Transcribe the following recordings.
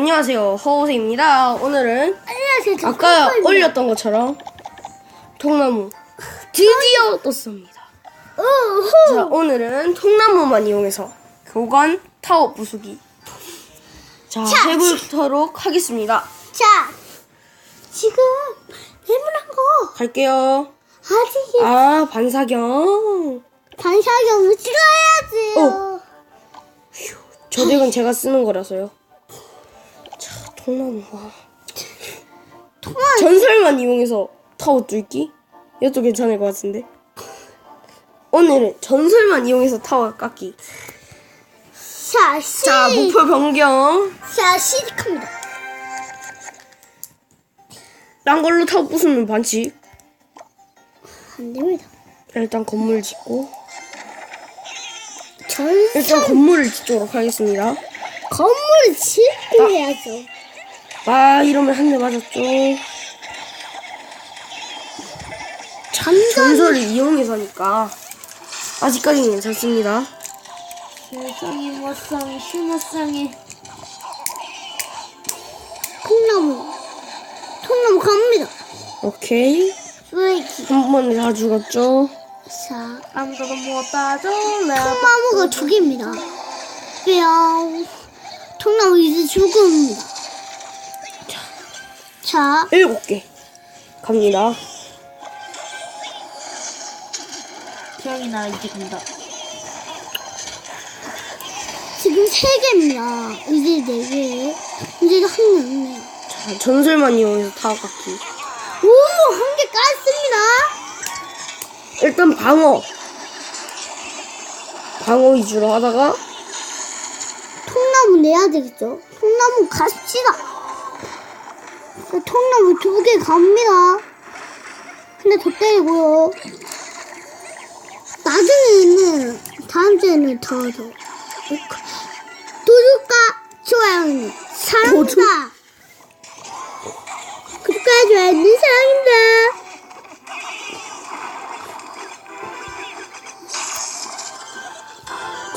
안녕하세요 허우세입니다 오늘은 안녕하세요. 저 아까 콩콩입니다. 올렸던 것처럼 통나무 드디어 떴습니다 우후. 자 오늘은 통나무만 이용해서 교관 타워 부수기 자 자, 해보도록 하겠습니다 자, 지금 예문한 거 갈게요 아직 아 반사경 반사경을 찍어야지. 어. 저 덱은 제가 쓰는 거라서요 통화. 전설만 이용해서 타워 뚫기? 이것도 괜찮을 것 같은데. 오늘은 전설만 이용해서 타워 깎기. 자, 시. 자, 목표 변경. 자, 시작합니다. 딴 걸로 타워 부수면 반칙. 안 됩니다. 일단 건물 짓고. 전선 일단 건물을 짓도록 하겠습니다. 건물을 짓고 해야죠. 아, 이러면 한 대 맞았죠. 전선. 전설을 이용해서 하니까. 아직까지는 괜찮습니다. 세상이 못상이 슈머상이 통나무 통나무 갑니다 오케이. 쓰레기 한 번에 다 죽었죠. 자 아무도 못 따줄래. 통나무가 두 개입니다 뿅 통나무 이제 죽습니다 자 일곱 개. 갑니다. 태양이 나 이제 간다 지금 세 개입니다 이제 네 개 이제 한개 없네요 자, 전설만 이용해서 타워 깎기. 오 한 개 깠습니다 일단 방어. 방어 위주로 하다가 통나무 내야 되겠죠? 통나무 갑시다. 자, 통나무 두 개 갑니다. 근데 더 때리고요. 나중에는 다음 주에는 더 더. 구독과 좋아요는 사랑입니다. 구독과 좋아요는 사랑입니다.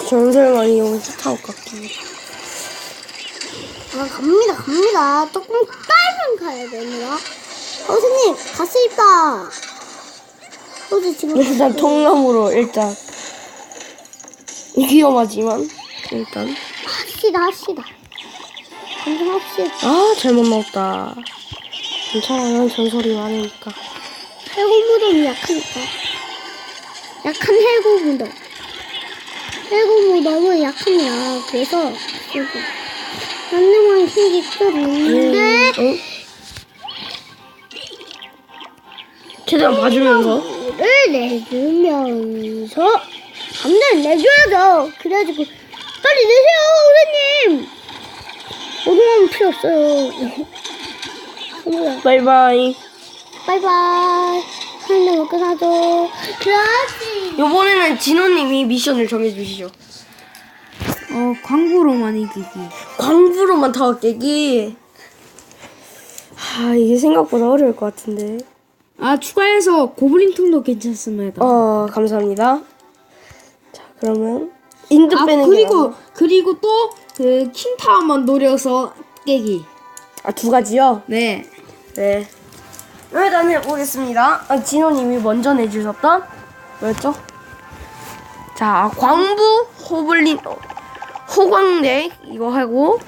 전설만 이용해서 타워 깎기. 아, 갑니다, 갑니다. 조금 빨면 가야 됩니다. 어, 선생님, 가스 있다. 어제 지금. 일단 통나무로 일단 위험하지만 일단 합시다, 합시다. 한번 합시다. 아 잘못 넣었다. 괜찮아요 전설이 많으니까. 해고무덤이 약하니까. 약한 해고무덤. 해고무덤은 약합니다. 그래서, 여기. 한명만 힘기 있는데, 응? 최대한 봐주면서 를 내주면서 감자를 내줘야죠. 그래가지고 빨리 내세요, 선생님. 오동하면 필요 없어요. 바이바이. 바이바이. 한대 끝나죠. 그렇지. 이번에는 진호님이 미션을 정해주시죠. 어, 광고로만 이기기. 광부로만 타워 깨기. 아 이게 생각보다 어려울 것 같은데. 아, 추가해서 고블린통도 괜찮습니다. 어 감사합니다. 자 그러면 인드 아, 빼는 그리고, 그리고 또, 그, 킹타워만 노려서 깨기. 아 두 가지요. 네. 네. 일단 해보겠습니다. 아, 진호님이 먼저 내주셨던 뭐였죠? 자 광부 호블린 어, 호광대 이거 하고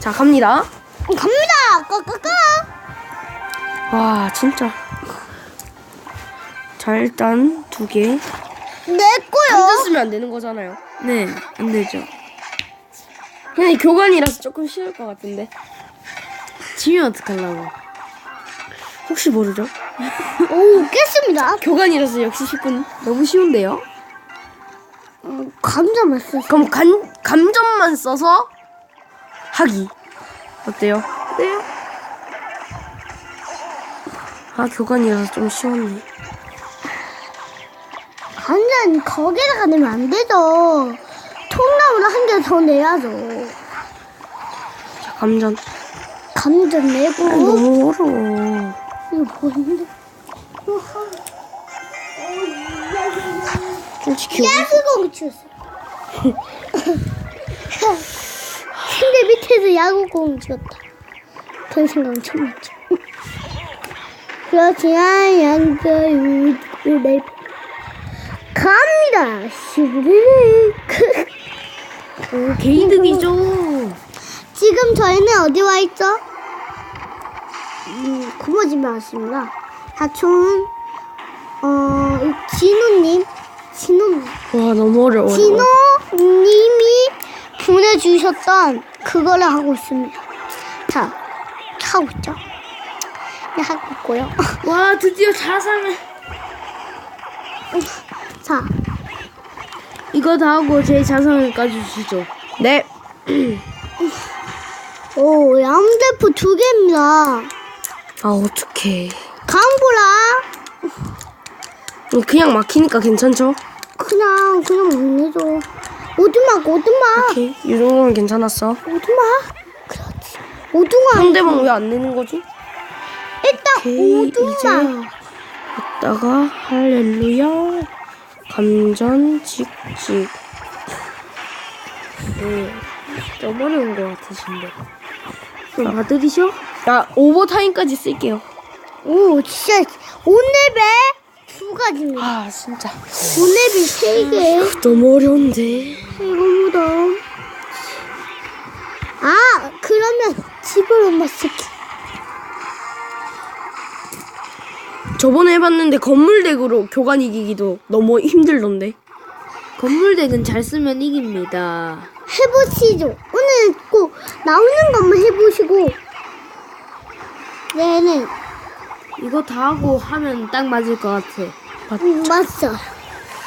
자 갑니다. 갑니다. 까까까. 와 진짜. 자 일단 두 개. 내 거요. 쓰면 안 되는 거잖아요. 네, 안 되죠. 근데 교관이라서 조금 쉬울 것 같은데. 지면 어떡하려고. 혹시 모르죠? 오, 깼습니다. 교관이라서 역시 쉽군. 너무 쉬운데요? 어, 감자만 쓰 그럼 간, 감점만 써서 하기. 어때요? 네. 아, 교관이라서 좀 쉬웠네. 감자는 거기다가 내면 안 되죠. 통나무를 한개 더 내야죠. 자, 감전. 감자 내고. 아, 너무 어려워. 이거 뭐인데? 솔직히. 야수공이 치웠어. 근데 하늘 밑에서 야구공 지었다. 그런 생각은 처음 했죠. 그렇지만 양자유 내 갑니다. 시브르르. 오, 개이득이죠. 지금 저희는 어디 와 있죠? 음, 구머집에 왔습니다. 사촌, 어, 진우님, 진우님. 와 너무 어려워. 진호님이 보내주셨던 그거를 하고 있습니다. 자, 하고 있죠? 네, 하고 있고요. 와, 드디어 자상을. 자, 이거 다 하고 제 자상을 까주시죠. 네. 오, 양대포 두 개입니다. 아 어떡해. 강보라, 그냥 막히니까 괜찮죠? 그냥, 그냥 먹내줘. 오두막, 오두막, 오케이. 이 정도면 괜찮았어. 오두막. 그렇지. 오두막. 상대방 왜 안 내는 거지? 일단 오케이, 오두막. 이따가 할렐루야 감전 직직 네. 좀 어려운 것 같으신데. 좀 아들이셔? 야 오버타임까지 쓸게요 오, 진짜 온레벨 두 가지입니다. 아 진짜 온레벨 세 개. 너무 어려운데 이거보다. 아, 그러면 집으로만 쓸게. 저번에 해봤는데 건물덱으로 교관 이기기도 너무 힘들던데 건물덱은 잘 쓰면 이깁니다. 해보시죠. 오늘 꼭 나오는 것만 해보시고. 네네. 이거 다 하고 하면 딱 맞을 것 같아. 음, 맞어.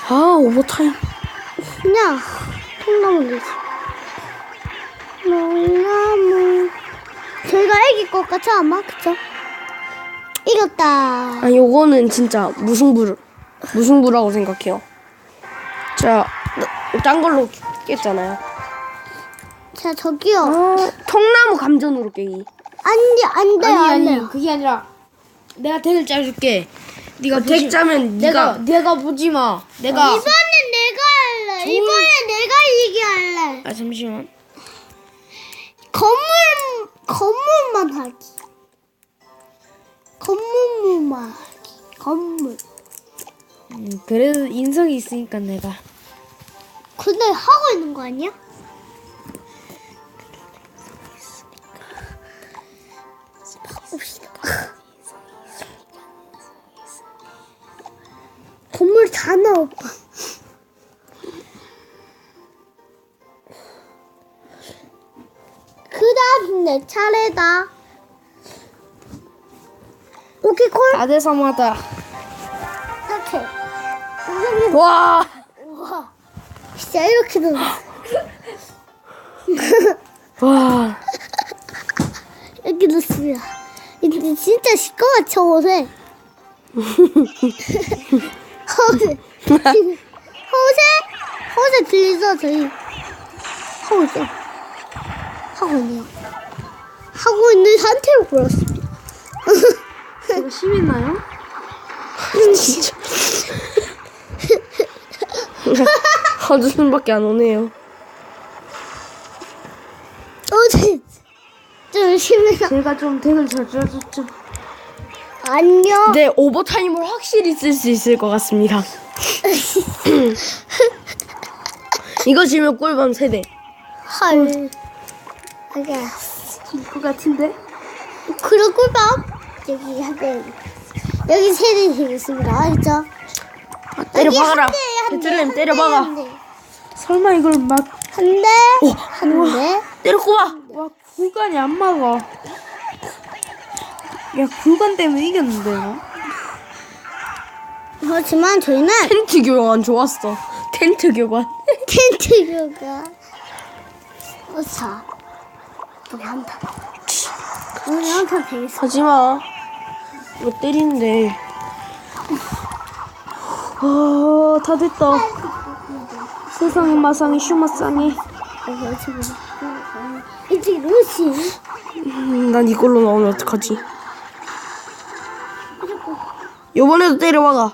아 오버타임 그냥 통나무 되지. 통나무. 저희가 이길 것 같아 아마 그쵸? 이겼다. 아 요거는 진짜 무승부 무승부라고 생각해요 자 딴 걸로 깼잖아요 자 저기요. 아 통나무 감전으로 깨기 안 돼 안 돼 아니 안돼. 아니 그게 아니라 내가 덱을 짜줄게. 네가 보지- 덱 짜면 내가 내가 보지 마. 내가 이번엔 내가 할래. 이번엔 내가 이기 할래. 아 잠시만. 건물 건물만 하기. 건물만 하기. 건물. 음, 그래도 인성이 있으니까 내가 근데 하고 있는 거 아니야? 다 나와 오빠. 그다음 내 차례다. 오케이 콜. 4대 3하다. 오케이. 와 우와. 진짜 이렇게 도 와. 이렇게 됐습니다. 근데 진짜 시꺼가 쳐오세. 허세. 허세? 허세 들리죠, 저희? 하고 있죠? 하고 있네요. 하고 있는 상태로 보였습니다. 제가 심했나요? 진짜. 한숨밖에 안 오네요. 어제 좀 심해서 제가 좀 덱을 잘 짜줬죠. 안녕. 네, 오버타임을 확실히 쓸 수 있을 것 같습니다. 이거 지면 꿀밤 세대. 헐. 하게. 그 같은데? 그런 꿀밤 여기 하게. 여기 세대 되겠습니다. 알죠? 때려 박아라. 한 대, 배틀램 한 때려 대, 박아. 한 대. 설마 이걸 막, 한 대, 오, 한 대. 때려 꼽아. 와, 구간이 안 막아. 야, 구간 때문에 이겼는데, 너? 그렇지만 저희는 텐트 교관 좋았어. 텐트 교관. 텐트 교가 어차 우리 한타 우리 한타 되겠어 하지 마. 이거 때리는데. 아, 다 됐다. 세상의 마상이 슈마상이. 이제 루시 음, 난 이걸로 나오면 어떡하지? 요번에도 때려박아.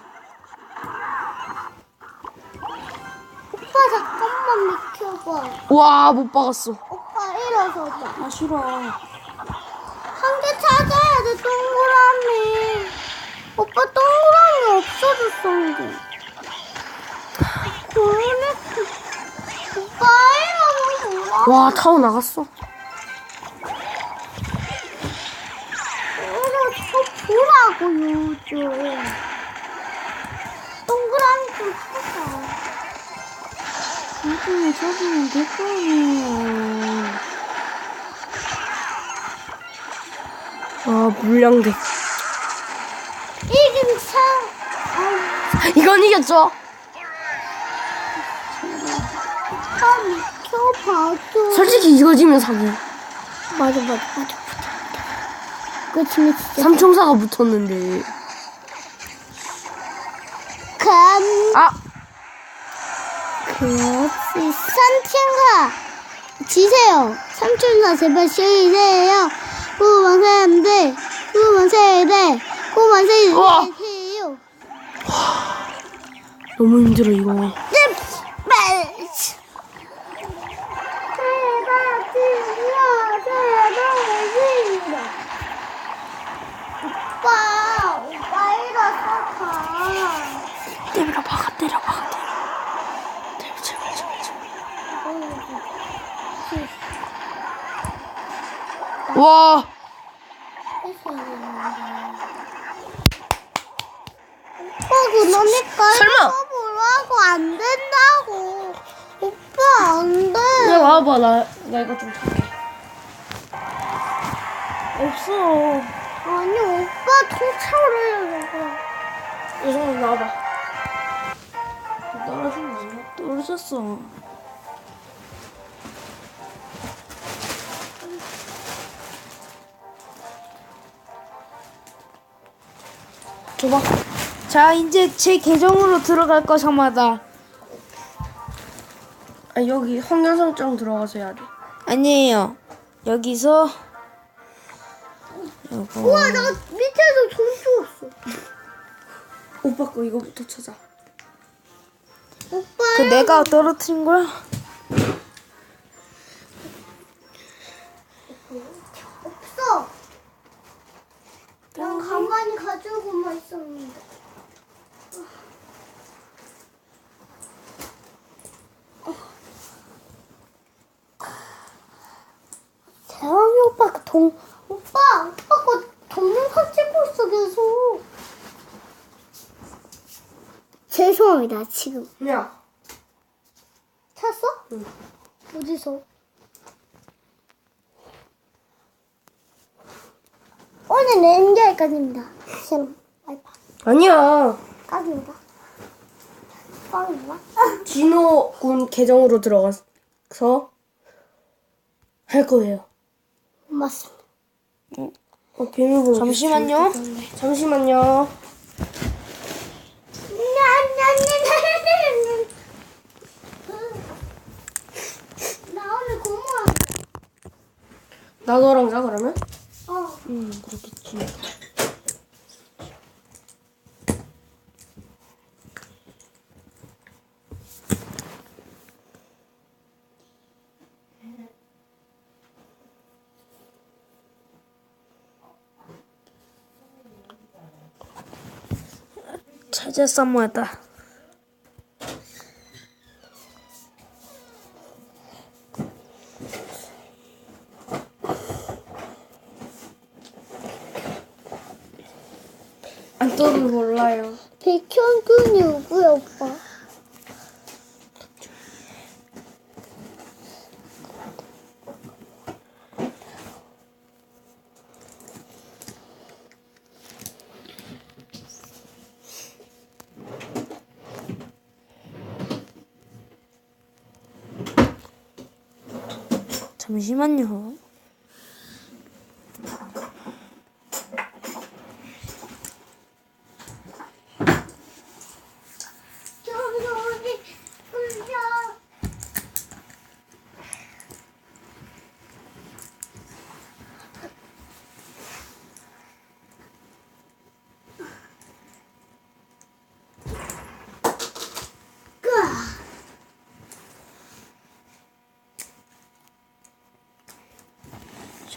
오빠 잠깐만 비켜봐 와, 못 박았어. 오빠 일어서봐. 아 싫어. 한 개 찾아야 돼, 동그라미. 오빠 동그라미 없어졌어, 한 개. 그러니까. 오빠 뭐라? 와 타워 나갔어. 보라고요, 좀. 동그라미 좀 찾아. 나중에 찾으면 거 아니야. 아 물량대. 이금 참. 아, 이건 이겼죠. 참, 켜봐줘. 솔직히 이거 지면 사기. 맞아, 맞아, 맞아. 진짜. 삼총사가 붙었는데. 감. 아 그렇지. 삼촌가 지세요. 삼촌가 제발 쉬세요. 후만세인데 후만세인데 후만세인데 우와. 해요. 너무 힘들어 이거. 제발 지려. 오빠 오빠 일어서 가. 때려 박아 때려 박아 때려. 때려 제발 제발 제발. 와 오빠 그러니까 설마? 보라고 안 된다고. 오빠 안 돼. 야 와봐 나, 나 이거 좀 줄게. 없어. 아니 오빠 통째로 이정도 나와봐. 떨어졌어. 줘봐. 자 이제 제 계정으로 들어갈 거사마다 아 여기 설정 들어가서 해야 돼. 아니에요. 여기서 요거 우와 나 밑에서 돈 주웠어. 오빠 거 이거부터 찾아. 오빠 그 내가 떨어뜨린 거야? 없어. 난 가만히 가지고만 있었는데. 재영이 오빠 그 동, 오빠, 오빠 그 동영상 찍고 있어, 계속. 죄송합니다, 지금. 야. 찾았어? 응. 어디서? 오늘 엔젤까지입니다. 지금 와이파 아니야. 까입니다. 꽝입니다. 진호 군 계정으로 들어가서 할 거예요. 맞습니다. 어, 비밀번호. 잠시만요. 잠시만요. 나 오늘 공무원. 나 너랑 자 그러면? 어. 음 그렇겠지. 찾았어 뭐다. 안 떠도 몰라요. 백현균이 누구야 오빠? 잠시만요. 저기 어디 혼자